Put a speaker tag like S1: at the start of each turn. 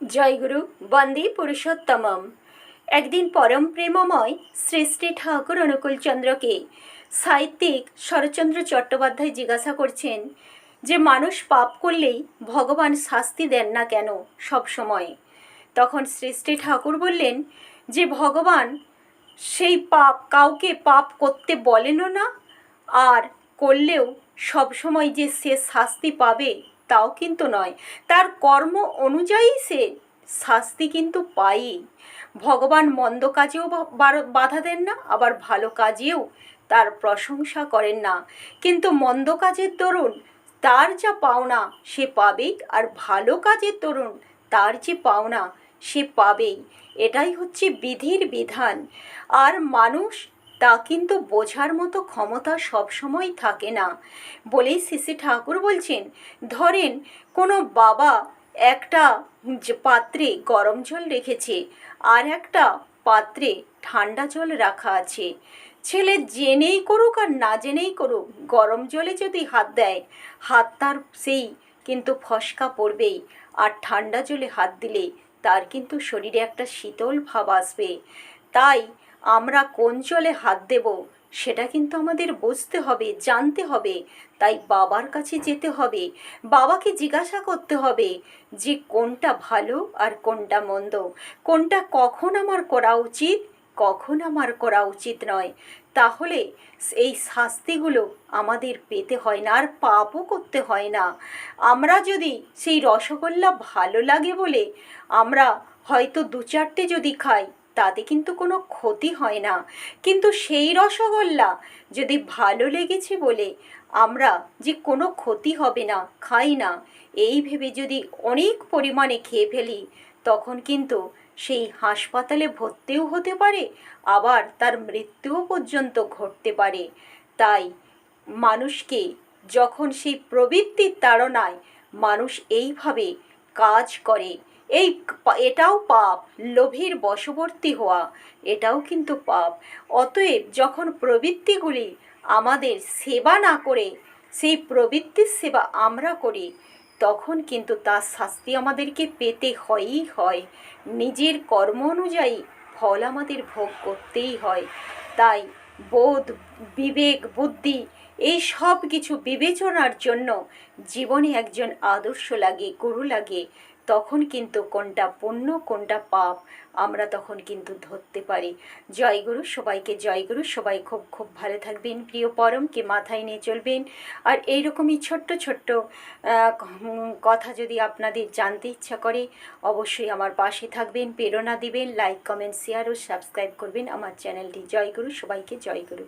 S1: জয়গুরু বন্দে পুরুষোত্তমম। একদিন পরম প্রেমময় শ্রী ঠাকুর অনুকূলচন্দ্রকে সাহিত্যিক শরৎচন্দ্র চট্টোপাধ্যায় জিজ্ঞাসা করছেন যে, মানুষ পাপ করলেই ভগবান শাস্তি দেন না কেন সব সময়? তখন শ্রী ঠাকুর বললেন যে, ভগবান সেই পাপ কাউকে পাপ করতে বলেনও না, আর করলেও সবসময় যে সে শাস্তি পাবে তাও কিন্তু নয়। তার কর্ম অনুযায়ী সে শাস্তি কিন্তু পায়ই। ভগবান মন্দ কাজেও বাধা দেন না, আবার ভালো কাজেও তার প্রশংসা করেন না। কিন্তু মন্দ কাজের দরুন তার যা পাওনা, সে পাবেই, আর ভালো কাজের তরুণ তার যে পাওনা, সে পাবেই। এটাই হচ্ছে বিধির বিধান। আর মানুষ তা কিন্তু বোঝার মতো ক্ষমতা সবসময় থাকে না বলেই শ্রী ঠাকুর বলছেন। ধরেন, কোনো বাবা একটা পাত্রে গরম জল রেখেছে আর একটা পাত্রে ঠান্ডা জল রাখা আছে। ছেলে জেনেই করুক আর না জেনেই করুক, গরম জলে যদি হাত দেয়, হাত তার সেই কিন্তু ফসকা পড়বেই আর ঠান্ডা জলে হাত দিলে তার কিন্তু শরীরে একটা শীতল ভাব আসবে। তাই আমরা কোন জলে হাত দেব, সেটা কিন্তু আমাদের বুঝতে হবে, জানতে হবে। তাই বাবার কাছে যেতে হবে, বাবাকে জিজ্ঞাসা করতে হবে যে কোনটা ভালো আর কোনটা মন্দ। কোনটা কখন আমার করা উচিত, কখন আমার করা উচিত নয়। তাহলে এই শাস্তিগুলো আমাদের পেতে হয় না, আর পাপও করতে হয় না। আমরা যদি সেই রসগোল্লা ভালো লাগে বলে আমরা হয়তো দু চারটে যদি খাই তাতে কিন্তু কোনো ক্ষতি হয় না। কিন্তু সেই রসগোল্লা যদি ভালো লেগেছে বলে আমরা যে কোনো ক্ষতি হবে না, খাই না, এই ভেবে যদি অনেক পরিমাণে খেয়ে ফেলি, তখন কিন্তু সেই হাসপাতালে ভর্তিও হতে পারে, আবার তার মৃত্যুও পর্যন্ত ঘটতে পারে। তাই মানুষকে যখন সেই প্রবৃত্তির তাড়নায় মানুষ এইভাবে কাজ করে। এই এটাও পাপ, লোভের বশবর্তী হওয়া, এটাও কিন্তু পাপ। অতএব যখন প্রবৃত্তিগুলি আমাদের সেবা না করে, সেই প্রবৃত্তির সেবা আমরা করি, তখন কিন্তু তার শাস্তি আমাদেরকে পেতে হয়ই হয়। নিজের কর্ম অনুযায়ী ফল আমাদের ভোগ করতেই হয়। তাই বোধ বিবেক বুদ্ধি এই সব কিছু বিবেচনার জন্য জীবনে একজন আদর্শ লাগে গুরু লাগে তখন কিন্তু কোনটা পুণ্য, কোনটা পাপ আমরা তখন কিন্তু ধরতে পারি। জয়গুরু, সবাইকে জয়গুরু। সবাই খুব খুব ভালো থাকবেন, প্রিয় পরমকে মাথায় নিয়ে চলবেন। আর এইরকমই ছোট্ট ছোট্ট কথা যদি আপনাদের জানতে ইচ্ছা করে, অবশ্যই আমার পাশে থাকবেন, প্রেরণা দিবেন লাইক কমেন্ট শেয়ার ও সাবস্ক্রাইব করবেন। আমার চ্যানেলটি জয়গুরু, সবাইকে জয়গুরু।